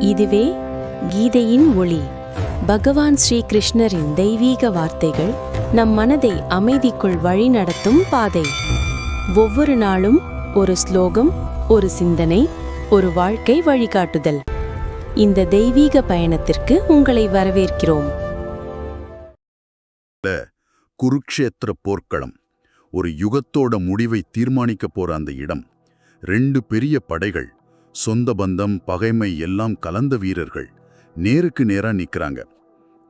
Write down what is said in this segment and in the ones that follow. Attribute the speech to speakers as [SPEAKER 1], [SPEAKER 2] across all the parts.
[SPEAKER 1] இதுவே கீதையின் ஒளி. பகவான் ஸ்ரீ கிருஷ்ணரின் தெய்வீக வார்த்தைகள் நம் மனதை அமைதிக்குள் வழிநடத்தும் பாதை. ஒவ்வொரு நாளும் ஒரு ஸ்லோகம் ஒரு சிந்தனை ஒரு வாழ்க்கை வழிகாட்டுதல். இந்த தெய்வீக பயணத்திற்கு உங்களை வரவேற்கிறோம்.
[SPEAKER 2] குருக்ஷேத்திர போர்க்களம் ஒரு யுகத்தோட முடிவை தீர்மானிக்க போற அந்த இடம். ரெண்டு பெரிய படைகள் சொந்த பந்தம் பகைமை எல்லாம் கலந்த வீரர்கள். நேருக்கு நேரா நிக்கறாங்க.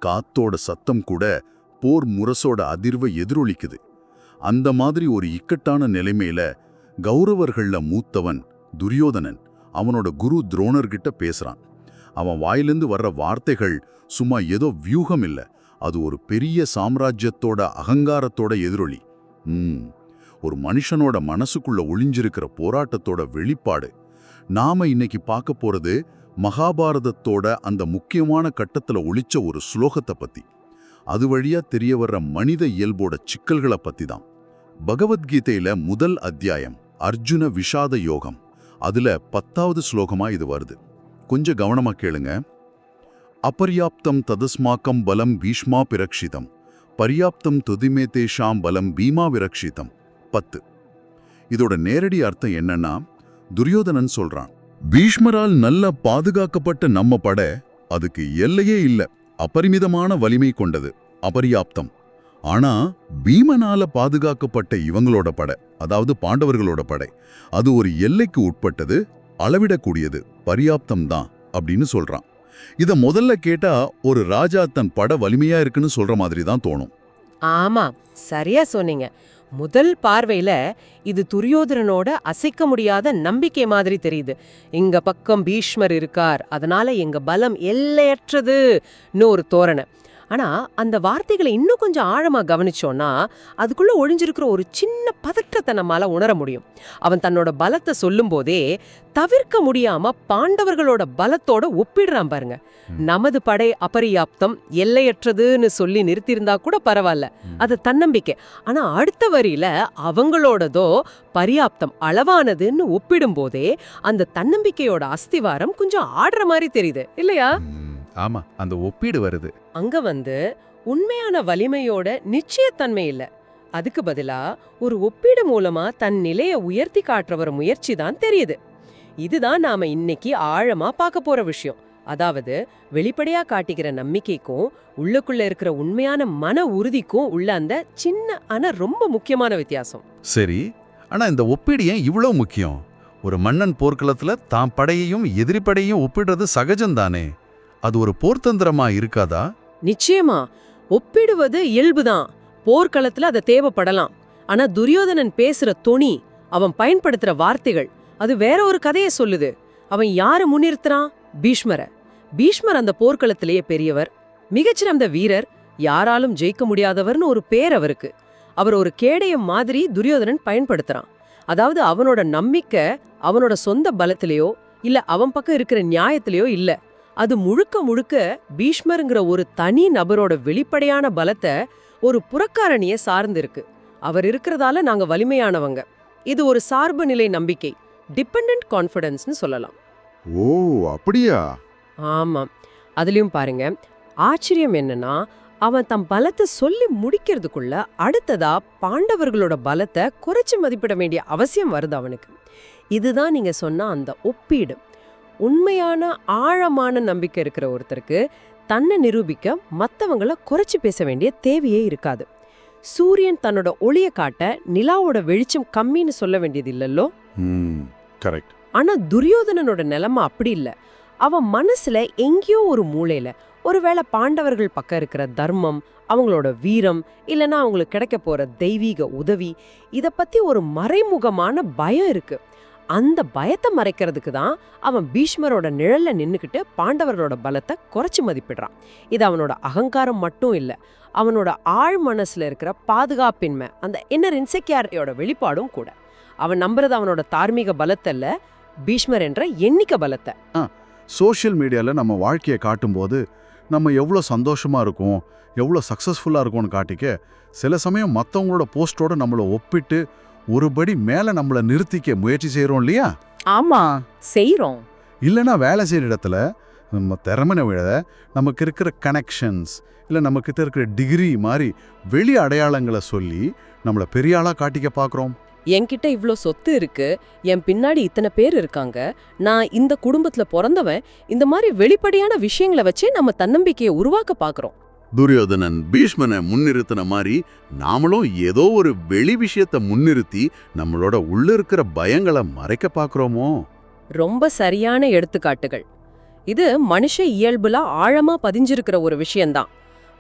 [SPEAKER 2] காத்தோட சத்தம் கூட போர் முரசோட அதிர்வை எதிரொலிக்குது. அந்த மாதிரி ஒரு இக்கட்டான நிலைமையில கௌரவர்கள்ல மூத்தவன் துரியோதனன் அவனோட குரு துரோணர்கிட்ட பேசுறான். அவன் வாயிலிருந்து வர்ற வார்த்தைகள் சும்மா ஏதோ வியூகம் இல்ல. அது ஒரு பெரிய சாம்ராஜ்யத்தோட அகங்காரத்தோட எதிரொலி. ம். ஒரு மனுஷனோட மனசுக்குள்ள ஒளிஞ்சிருக்கிற போராட்டத்தோட வெளிப்பாடு. நாம இன்னைக்கு பார்க்க போறது மகாபாரதத்தோட அந்த முக்கியமான கட்டத்துல ஒழிச்ச ஒரு ஸ்லோகத்தை பத்தி. அது வழியா தெரிய வர்ற மனித இயல்போட சிக்கல்களை பத்தி தான் பகவத்கீதையில முதல் அத்தியாயம் அர்ஜுன விஷாத யோகம். அதுல பத்தாவது ஸ்லோகமா இது வருது. கொஞ்சம் கவனமா கேளுங்க. அபர்யாப்தம் ததஸ்மாக்கம் பலம் பீஷ்மா பிரக்ஷிதம். பர்யாப்தம் துதிமே தேஷாம் பலம் பீமா விரக்ஷிதம். பத்து. இதோட நேரடி அர்த்தம் என்னன்னா துரியோதனன் சொல்றான் பீஷ்மரால் நல்ல பாதுகாக்கப்பட்ட நம்ம படை அதுக்கு எல்லையே இல்ல. அபரிமிதமான வலிமை கொண்டது. அபர்யாப்தம். ஆனா பீமனால பாதுகாக்கப்பட்ட இவங்களோட படை அதாவது பாண்டவர்களோட படை அது ஒரு எல்லைக்கு உட்பட்டது அளவிடக்கூடியது. பரியாப்தம் தான் அப்படின்னு சொல்றான். இத முதல்ல கேட்டா ஒரு ராஜா தன் பட வலிமையா இருக்குன்னு சொல்ற மாதிரி தான் தோணும்.
[SPEAKER 3] ஆமா சரியா சொன்னீங்க. முதல் பார்வையில இது துரியோதரனோட அசைக்க முடியாத நம்பிக்கை மாதிரி தெரியுது. எங்க பக்கம் பீஷ்மர் இருக்கார் அதனால எங்க பலம் எல்லையற்றதுன்னு ஒரு தோரணை. ஆனா அந்த வார்த்தைகளை இன்னும் கொஞ்சம் ஆழமா கவனிச்சோம்னா அதுக்குள்ள ஒளிஞ்சிருக்கிற ஒரு சின்ன பதற்றத்தை நம்மால உணர முடியும். அவன் தன்னோட பலத்தை சொல்லும்போதே தவிர்க்க முடியாம பாண்டவர்களோட பலத்தோட ஒப்பிடுறான் பாருங்க. நமது படை அபரியாப்தம் எல்லையற்றதுன்னு சொல்லி நிறுத்தியிருந்தா கூட பரவாயில்ல. அது தன்னம்பிக்கை. ஆனா அடுத்த வரியில அவங்களோடதோ பரியாப்தம் அளவானதுன்னு ஒப்பிடும்போதே அந்த தன்னம்பிக்கையோட அஸ்திவாரம் கொஞ்சம் ஆடுற மாதிரி தெரியுது. இல்லையா?
[SPEAKER 4] ஆமா அந்த ஒப்பீடு வருது.
[SPEAKER 3] அங்க வந்து உண்மையான வலிமையோட நிச்சயத்தன்மை இல்ல. அதுக்கு பதிலா ஒரு ஒப்பீடு மூலமா தன் நிலைய உயர்த்தி காட்டுற முயற்சி தான் தெரியுது. இதுதான் நாம இன்னைக்கு ஆழமா பார்க்க போற விஷயம். அதாவது வெளிப்படையா காட்டிக்கிற நம்பிக்கைக்கும் உள்ளுக்குள்ள இருக்கிற உண்மையான மன உறுதிக்கும் உள்ள அந்த சின்ன ஆனா ரொம்ப முக்கியமான வித்தியாசம்.
[SPEAKER 4] சரி ஆனா இந்த ஒப்பீடு ஏன் இவ்வளோ முக்கியம்? ஒரு மன்னன் போர்க்களத்துல தான் படையையும் எதிரி படையையும் ஒப்பிடுறது சகஜம்தானே? அது ஒரு போர்த்தந்திரமா இருக்காதா?
[SPEAKER 3] நிச்சயமா. ஒப்பிடுவது இயல்புதான். போர்க்களத்துல அது தேவைப்படலாம். ஆனா துரியோதனன் பேசுற தொனி அவன் பயன்படுத்துற வார்த்தைகள் அது வேற ஒரு கதையை சொல்லுது. அவன் யாரு முன்னிறுத்துறான்? பீஷ்மர. பீஷ்மர் அந்த போர்க்களத்திலேயே பெரியவர். மிகச்சிறந்த வீரர் யாராலும் ஜெயிக்க முடியாதவர்னு ஒரு பேர் அவருக்கு. அவர் ஒரு கேடயம் மாதிரி துரியோதனன் பயன்படுத்துறான். அதாவது அவனோட நம்பிக்கை அவனோட சொந்த பலத்திலேயோ இல்ல அவன் பக்கம் இருக்கிற நியாயத்திலேயோ இல்லை. அது முழுக்க முழுக்க பீஷ்மருங்கிற ஒரு தனி நபரோட வெளிப்படையான பலத்தை ஒரு புறக்காரணிய சார்ந்து இருக்கு அவர் இருக்கிறதால நாங்க வலிமையானவங்க. இது ஒரு சார்பு நிலை நம்பிக்கை. டிபெண்டன்ட் கான்ஃபிடன்ஸ்னு சொல்லலாம்.
[SPEAKER 2] ஓ அப்படியா?
[SPEAKER 3] ஆமாம் அதுலயும் பாருங்க. ஆச்சரியம் என்னன்னா அவன் தம் பலத்தை சொல்லி முடிக்கிறதுக்குள்ள அடுத்ததா பாண்டவர்களோட பலத்தை குறைச்சு மதிப்பிட வேண்டிய அவசியம் வருது அவனுக்கு. இதுதான் நீங்க சொன்ன அந்த ஒப்பீடு. உண்மையான ஆழமான நம்பிக்கை இருக்கிற ஒருத்தருக்கு தன்னை நிரூபிக்க மத்தவங்கள குறைச்சு பேச வேண்டிய தேவையே இருக்காது. சூரியன் தன்னோட ஒளிய காட்ட நிலாவோட வெளிச்சம் கம்மின்னு சொல்ல வேண்டியது இல்லல்லோ?
[SPEAKER 2] கரெக்ட்.
[SPEAKER 3] ஆனா துரியோதனனோட நிலைமை அப்படி இல்ல. அவன் மனசுல எங்கேயோ ஒரு மூலையில ஒருவேளை பாண்டவர்கள் பக்கம் இருக்கிற தர்மம் அவங்களோட வீரம் இல்லனா அவங்களுக்கு கிடைக்க போற தெய்வீக உதவி இத பத்தி ஒரு மறைமுகமான பயம் இருக்கு. அந்த பயத்தை மறைக்கிறதுக்கு தான் அவன் பீஷ்மரோட நிழல்ல நின்றுக்கிட்டு பாண்டவர்களோட பலத்தை குறைச்சி மதிப்பிடுறான். இது அவனோட அகங்காரம் மட்டும் இல்லை அவனோட ஆழ் மனசுல இருக்கிற பாதுகாப்பின்மை அந்த இன்னர் இன்செக்யூரிட்டியோட வெளிப்பாடும் கூட. அவன் நம்புறது அவனோட தார்மீக பலத்தை இல்லை பீஷ்மர் என்ற எண்ணிக்கை பலத்தை.
[SPEAKER 2] சோஷியல் மீடியாவில் நம்ம வாழ்க்கையை காட்டும்போது நம்ம எவ்வளோ சந்தோஷமாக இருக்கும் எவ்வளோ சக்ஸஸ்ஃபுல்லாக இருக்கும்னு காட்டிக்க சில சமயம் மற்றவங்களோட போஸ்ட்டோடு நம்மளை ஒப்பிட்டு ஒருபடி மேலே நம்மளை நிறுத்திக்க முயற்சி செய்கிறோம் இல்லையா?
[SPEAKER 5] ஆமா செய்றோம்.
[SPEAKER 2] இல்லைன்னா வேலை செய்கிற இடத்துல
[SPEAKER 4] நம்ம திறமனை விட நமக்கு இருக்கிற கனெக்ஷன்ஸ் இல்லை நம்மக்கிட்ட இருக்கிற டிகிரி மாதிரி வெளி அடையாளங்களை சொல்லி நம்மளை பெரிய ஆளாக காட்டிக்க பார்க்குறோம்
[SPEAKER 3] என்கிட்ட இவ்ளோ சொத்து இருக்கு என் பின்னாடி இத்தனை பேர் இருக்காங்க நான் இந்த குடும்பத்துல பிறந்தவன் இந்த மாதிரி வெளிப்படையான விஷயங்களை வச்சே நம்ம தன்னம்பிக்கையை உருவாக்க பாக்குறோம்.
[SPEAKER 2] துரியோதனன் பீஷ்மனை முன்னிறுத்தின மாதிரி நாமளும் ஏதோ ஒரு வெளி விஷயத்தை முன்னிறுத்தி நம்மளோட உள்ள இருக்கிற பயங்களை மறைக்க பார்க்குறோமோ?
[SPEAKER 3] ரொம்ப சரியான எடுத்துக்காட்டுகள். இது மனுஷ இயல்புல ஆழமா பதிஞ்சிருக்கிற ஒரு விஷயம்தான்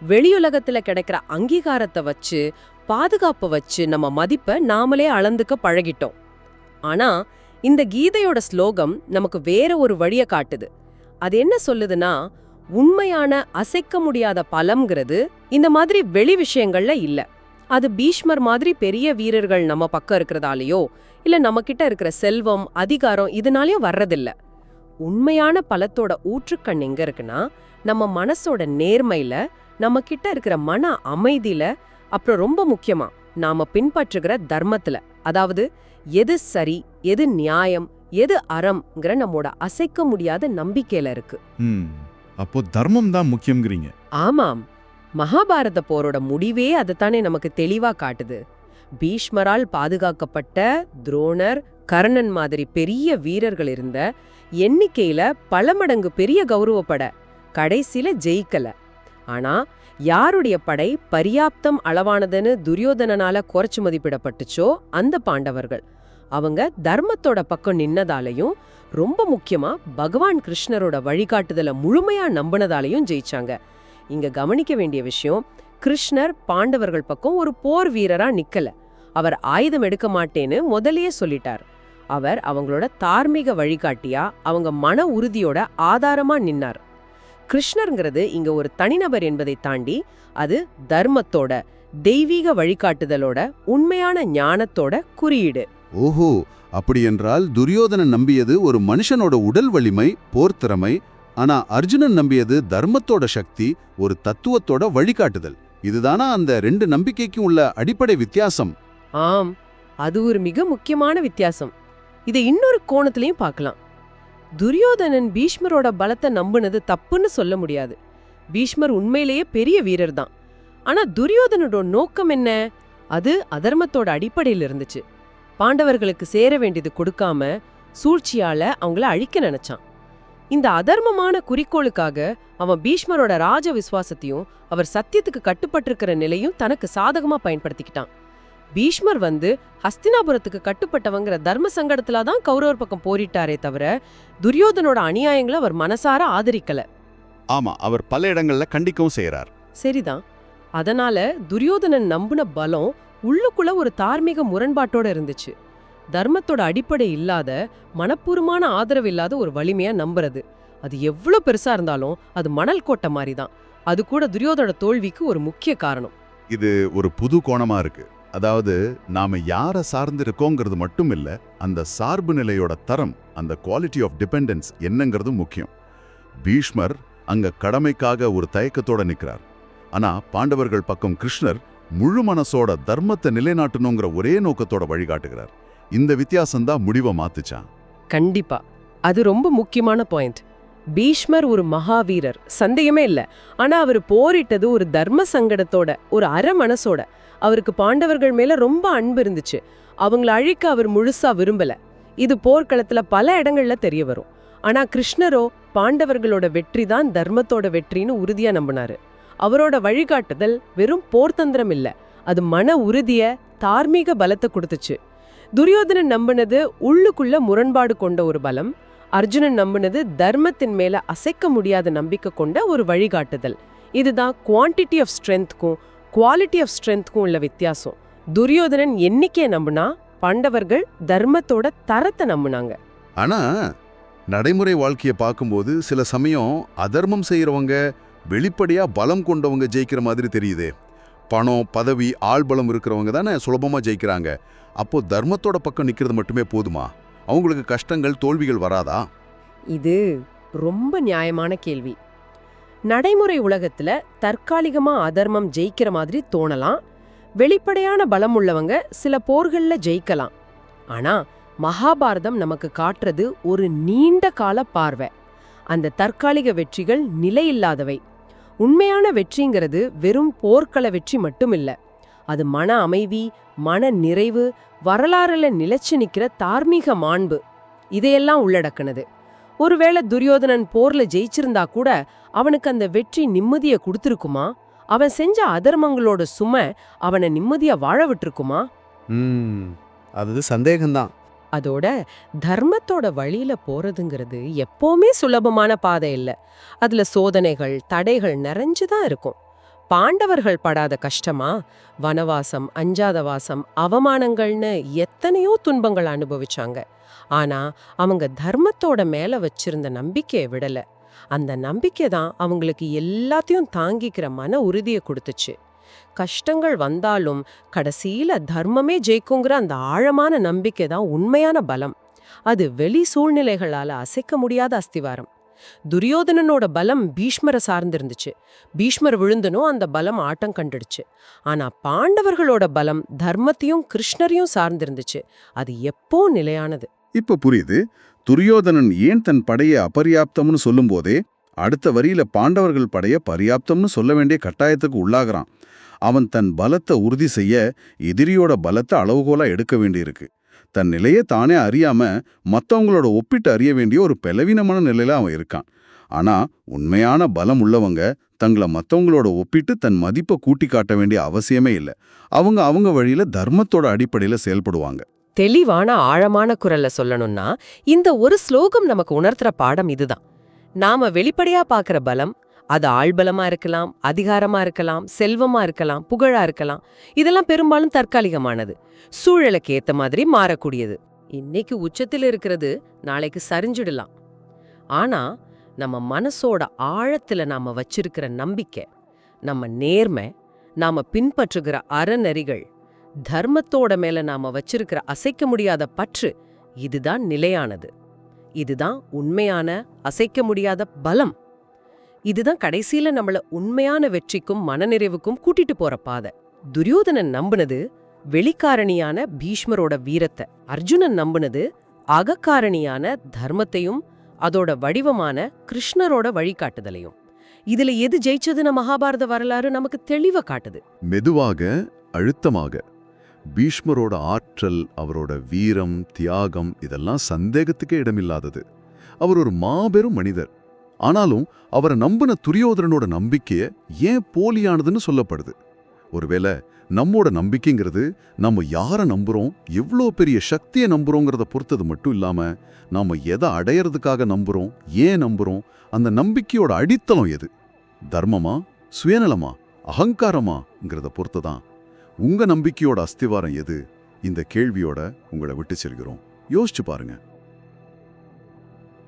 [SPEAKER 3] வெளியுலகத்துல கிடைக்கிற அங்கீகாரத்தை வச்சு பாதுகாப்பை வச்சு நம்ம மதிப்பை நாமளே அளந்துக்க பழகிட்டோம். ஆனா இந்த கீதையோட ஸ்லோகம் நமக்கு வேற ஒரு வழியை காட்டுது. அது என்ன சொல்லுதுன்னா உண்மையான அசைக்க முடியாத பலம்ங்கிறது இந்த மாதிரி வெளி விஷயங்கள்ல இல்ல. அது பீஷ்மர் மாதிரி பெரிய வீரர்கள் நம்ம பக்கம் இருக்கிறதாலயோ இல்ல நம்ம கிட்ட இருக்கிற செல்வம் அதிகாரம் இதனாலயோ வர்றதில்ல. உண்மையான பலத்தோட ஊற்றுக்கண் எங்க இருக்குன்னா நம்ம மனசோட நேர்மையில நம்ம கிட்ட இருக்கிற மன அமைதியில அப்புறம் ரொம்ப முக்கியமா நாம பின்பற்றுகிற தர்மத்துல. அதாவது எது சரி எது நியாயம் எது அறம்ங்கிற நம்மோட அசைக்க முடியாத நம்பிக்கையில இருக்கு.
[SPEAKER 5] அப்போ தர்மம் தான் முக்கியங்கிறீங்க
[SPEAKER 3] ஆமாம். மகாபாரத போரோட முடிவே அதைத்தானே நமக்கு தெளிவா காட்டுது. பீஷ்மரால் பாதுகாக்கப்பட்ட துரோணர் கர்ணன் மாதிரி பெரிய வீரர்கள் இருந்த எண்ணிக்கையில பல மடங்கு பெரிய கௌரவப்பட கடைசில ஜெயிக்கல. ஆனா யாருடைய படை பரியாப்தம் அளவானதுன்னு துரியோதனனால குறைச்சு மதிப்பிடப்பட்டுச்சோ அந்த பாண்டவர்கள். அவங்க தர்மத்தோட பக்கம் நின்னதாலையும் ரொம்ப முக்கியமா பகவான் கிருஷ்ணரோட வழிகாட்டுதலை முழுமையா நம்பினதாலையும் ஜெயிச்சாங்க. இங்க கவனிக்க வேண்டிய விஷயம் கிருஷ்ணர் பாண்டவர்கள் பக்கம் ஒரு போர் வீரரா நிக்கல. அவர் ஆயுதம் எடுக்க மாட்டேன்னு முதல்லயே சொல்லிட்டார். அவர் அவங்களோட தார்மீக வழிகாட்டியா அவங்க மன உறுதியோட ஆதாரமா நின்னார். கிருஷ்ணருங்கிறது இங்க ஒரு தனிநபர் என்பதை தாண்டி அது தர்மத்தோட தெய்வீக வழிகாட்டுதலோட உண்மையான ஞானத்தோட குறியீடு.
[SPEAKER 2] ஓஹோ அப்படியென்றால் துரியோதனன் நம்பியது ஒரு மனுஷனோட உடல் வலிமை போர் திறமை ஆனா அர்ஜுனன் நம்பியது தர்மத்தோட சக்தி ஒரு தத்துவத்தோட வழிகாட்டுதல். இதுதானா அந்த ரெண்டு நம்பிக்கைக்கும் உள்ள அடிப்படை வித்தியாசம்?
[SPEAKER 3] ஆம் அது ஒரு மிக முக்கியமான வித்தியாசம். இதை இன்னொரு கோணத்திலையும் பார்க்கலாம். துரியோதனன் பீஷ்மரோட பலத்தை நம்புனது தப்புன்னு சொல்ல முடியாது. பீஷ்மர் உண்மையிலேயே பெரிய வீரர் தான் ஆனா துரியோதனோட நோக்கம் என்ன? அது அதர்மத்தோட அடிப்படையில் இருந்துச்சு பாண்டவர்களுக்கு சேர வேண்டியது கொடுக்காம சூழ்ச்சியால அவங்கள அழிக்க நினைச்சான். இந்த அதர்மமான குறிக்கோளுக்காக அவன் பீஷ்மரோட ராஜ விசுவாசத்தையும் அவர் சத்தியத்துக்கு கட்டுப்பட்டிருக்கிற நிலையும் தனக்கு சாதகமா பயன்படுத்திக்கிட்டான். பீஷ்மர் வந்து ஹஸ்தினாபுரத்துக்கு கட்டுப்பட்டவங்கிற தர்ம சங்கடத்துல தான் கௌரவர் பக்கம் போரிட்டாரே தவிர துரியோதனோட அநியாயங்களை அவர் மனசார ஆதரிக்கல.
[SPEAKER 2] ஆமா அவர் பல இடங்கள்ல கண்டிக்கவும் செய்யறார்
[SPEAKER 3] சரிதான். அதனால துரியோதனன் நம்புன பலம் உள்ளுக்குள்ள ஒரு தார்மீக முரண்பாட்டோட இருந்துச்சு. தர்மத்தோட அடிப்படை இல்லாத மனப்பூர்வமான ஆதரவு இல்லாத ஒரு வலிமையா நம்புறது. அது எவ்வளவு பெருசா இருந்தாலும் அது மணல் கோட்டை மாதிரி தான் அது கூட துரியோதோட தோல்விக்கு ஒரு முக்கிய காரணம்.
[SPEAKER 2] இது ஒரு புது கோணமா இருக்கு. அதாவது நாம யாரை சார்ந்து இருக்கோங்கிறது மட்டும் இல்ல அந்த சார்பு நிலையோட தரம் அந்த குவாலிட்டி ஆஃப் டிபெண்டன்ஸ் என்னங்கிறது முக்கியம். பீஷ்மர் அங்க கடமைக்காக ஒரு தயக்கத்தோட நிற்கிறார் ஆனா பாண்டவர்கள் பக்கம் கிருஷ்ணர் முழு மனசோட தர்மத்தை நிலைநாட்டணுங்கிற ஒரே நோக்கத்தோட வழிகாட்டுகிறார். இந்த வித்தியாசம்தான் முடிவை மாத்துச்சான்
[SPEAKER 3] கண்டிப்பா. அது ரொம்ப முக்கியமான பாயிண்ட் பீஷ்மர் ஒரு மகாவீரர் சந்தேகமே இல்ல. ஆனா அவர் போரிட்டது ஒரு தர்ம சங்கடத்தோட ஒரு அற மனசோட. அவருக்கு பாண்டவர்கள் மேல ரொம்ப அன்பு இருந்துச்சு. அவங்கள அழிக்க அவர் முழுசா விரும்பல. இது போர்க்களத்துல பல இடங்கள்ல தெரிய வரும். ஆனா கிருஷ்ணரோ பாண்டவர்களோட வெற்றி தான் தர்மத்தோட வெற்றின்னு உறுதியா நம்பினாரு. அவரோட வழிகாட்டுதல் வெறும் போர்த்தந்திரம் இல்லை. அது மன உறுதிய தார்மீக பலத்தை கொடுத்துச்சு. துரியோதனன் நம்பினது உள்ளுக்குள்ள முரண்பாடு கொண்ட ஒரு பலம் அர்ஜுனன் நம்பினது தர்மத்தின் மேல அசைக்க முடியாத நம்பிக்கை கொண்ட ஒரு வழிகாட்டுதல். இதுதான் குவான்டிட்டி ஆஃப் ஸ்ட்ரென்த்க்கும் குவாலிட்டி ஆஃப் ஸ்ட்ரென்த்க்கும் உள்ள வித்தியாசம். துரியோதனன் எண்ணிக்கையை நம்புனா பாண்டவர்கள் தர்மத்தோட தரத்தை நம்புனாங்க.
[SPEAKER 2] ஆனா நடைமுறை வாழ்க்கையை பார்க்கும்போது சில சமயம் அதர்மம் செய்யறவங்க வெளிப்படையா பலம் கொண்டவங்க ஜெயிக்கிற மாதிரி தெரியுதே. பணம் பதவி ஆள் பலம் இருக்கிறவங்க தானே சுலபமாக ஜெயிக்கிறாங்க. அப்போ தர்மத்தோட பக்கம் நிற்கிறது மட்டுமே போதுமா? அவங்களுக்கு கஷ்டங்கள் தோல்விகள் வராதா?
[SPEAKER 3] இது ரொம்ப நியாயமான கேள்வி. நடைமுறை உலகத்துல தற்காலிகமா அதர்மம் ஜெயிக்கிற மாதிரி தோணலாம். வெளிப்படையான பலம் உள்ளவங்க சில போர்கள்ல ஜெயிக்கலாம். ஆனா மகாபாரதம் நமக்கு காட்டுறது ஒரு நீண்ட கால பார்வை. அந்த தற்காலிக வெற்றிகள் நிலையில்லாதவை. உண்மையான வெற்றிங்கிறது வெறும் போர்க்கள வெற்றி மட்டும் இல்லை அது மன அமைதி மன நிறைவு வரலாறுல நிலைச்சு நிக்கிற தார்மீக மாண்பு. இதையெல்லாம் உள்ளடக்குனது. ஒருவேளை துரியோதனன் போர்ல ஜெயிச்சிருந்தா கூட அவனுக்கு அந்த வெற்றி நிம்மதியை கொடுத்திருக்குமா? அவன் செஞ்ச அதர்மங்களோட சுமை அவனை நிம்மதியா வாழ விட்டுருக்குமா?
[SPEAKER 6] அது சந்தேகம்தான்.
[SPEAKER 3] அதோட தர்மத்தோட வழியில போறதுங்கிறது எப்போவுமே சுலபமான பாதை இல்ல. அதுல சோதனைகள் தடைகள் நிறைஞ்சுதான் இருக்கும். பாண்டவர்கள் படாத கஷ்டமா? வனவாசம் அஞ்சாதவாசம் அவமானங்கள்னு எத்தனையோ துன்பங்கள் அனுபவிச்சாங்க. ஆனா அவங்க தர்மத்தோட மேல வச்சிருந்த நம்பிக்கையை விடல. அந்த நம்பிக்கை தான் அவங்களுக்கு எல்லாத்தையும் தாங்கிக்கிற மன உறுதியை கொடுத்துச்சு. கஷ்டங்கள் வந்தாலும் கடைசியில தர்மமே ஜெயிக்குங்கிற அந்த ஆழமான நம்பிக்கை தான் உண்மையான பலம். அது வெளி சூழ்நிலைகளால அசைக்க முடியாத அஸ்திவாரம். துரியோதனனோட பலம் பீஷ்மரை சார்ந்திருந்துச்சு. பீஷ்மர் விழுந்தனும் அந்த பலம் ஆட்டம் கண்டுடுச்சு. ஆனா பாண்டவர்களோட பலம் தர்மத்தையும் கிருஷ்ணரையும் சார்ந்திருந்துச்சு. அது எப்போ நிலையானது?
[SPEAKER 7] இப்ப புரியுது. துரியோதனன் ஏன் தன் படைய அபர்யாப்தம்னு சொல்லும்போதே அடுத்த வரியில பாண்டவர்கள் படைய பர்யாப்தம்னு சொல்ல வேண்டிய கட்டாயத்துக்கு உள்ளாகிறான். அவன் தன் பலத்தை உறுதி செய்ய எதிரியோட பலத்தை அளவுகோலா எடுக்க வேண்டியிருக்கு. தன் நிலையை தானே அறியாம மத்தவங்களோட ஒப்பிட்டு அறிய வேண்டிய ஒரு பலவீனமான நிலையில அவன் இருக்கான். ஆனா உண்மையான பலம் உள்ளவங்க தங்களை மத்தவங்களோட ஒப்பிட்டு தன் மதிப்பை கூட்டி காட்ட வேண்டிய அவசியமே இல்லை. அவங்க அவங்க வழியில தர்மத்தோட அடிப்படையில செயல்படுவாங்க.
[SPEAKER 3] தெளிவான ஆழமான குரல்ல சொல்லணும்னா இந்த ஒரு ஸ்லோகம் நமக்கு உணர்த்துற பாடம் இதுதான். நாம வெளிப்படையா பாக்குற பலம் அது ஆள்பலமா இருக்கலாம் அதிகாரமா இருக்கலாம் செல்வமா இருக்கலாம் புகழா இருக்கலாம். இதெல்லாம் பெரும்பாலும் தற்காலிகமானது. சூழலுக்கு ஏத்த மாதிரி மாறக்கூடியது. இன்னைக்கு உச்சத்தில் இருக்கிறது நாளைக்கு சரிஞ்சிடலாம். ஆனா நம்ம மனசோட ஆழத்துல நாம வச்சிருக்கிற நம்பிக்கை நம்ம நேர்மை நாம பின்பற்றுகிற அறநெறிகள் தர்மத்தோட மேல நாம வச்சிருக்கிற அசைக்க முடியாத பற்று இதுதான் நிலையானது. இதுதான் உண்மையான அசைக்க முடியாத பலம். இதுதான் கடைசியில நம்மள உண்மையான வெற்றிக்கும் மனநிறைவுக்கும் கூட்டிட்டு போற பாதை. துரியோதனன் நம்புனது வெளிக்காரணியான பீஷ்மரோட வீரத்தை அர்ஜுனன் நம்புனது அகக்காரணியான தர்மத்தையும் அதோட வடிவமான கிருஷ்ணரோட வழிகாட்டுதலையும். இதுல எது ஜெயிச்சதுன்னு மகாபாரத வரலாறு நமக்கு தெளிவா காட்டுது.
[SPEAKER 2] மெதுவாக அழுத்தமாக பீஷ்மரோட ஆற்றல் அவரோட வீரம் தியாகம் இதெல்லாம் சந்தேகத்துக்கே இடமில்லாதது. அவர் ஒரு மாபெரும் மனிதர். ஆனாலும் அவரை நம்பின துரியோதரனோட நம்பிக்கையை ஏன் போலியானதுன்னு சொல்லப்படுது. ஒருவேளை நம்மோட நம்பிக்கைங்கிறது நம்ம யாரை நம்புறோம் எவ்வளோ பெரிய சக்தியை நம்புறோங்கிறத பொறுத்தது மட்டும் இல்லாம நாம் எதை அடையறதுக்காக நம்புகிறோம் ஏன் நம்புறோம் அந்த நம்பிக்கையோட அடித்தளம் எது? தர்மமா சுயநலமா அகங்காரமாங்கிறத பொறுத்து தான். உங்க நம்பிக்கையோட அஸ்திவாரம் எது? இந்த கேள்வியோட உங்களை விட்டு செல்கிறோம். யோசிச்சு பாருங்க.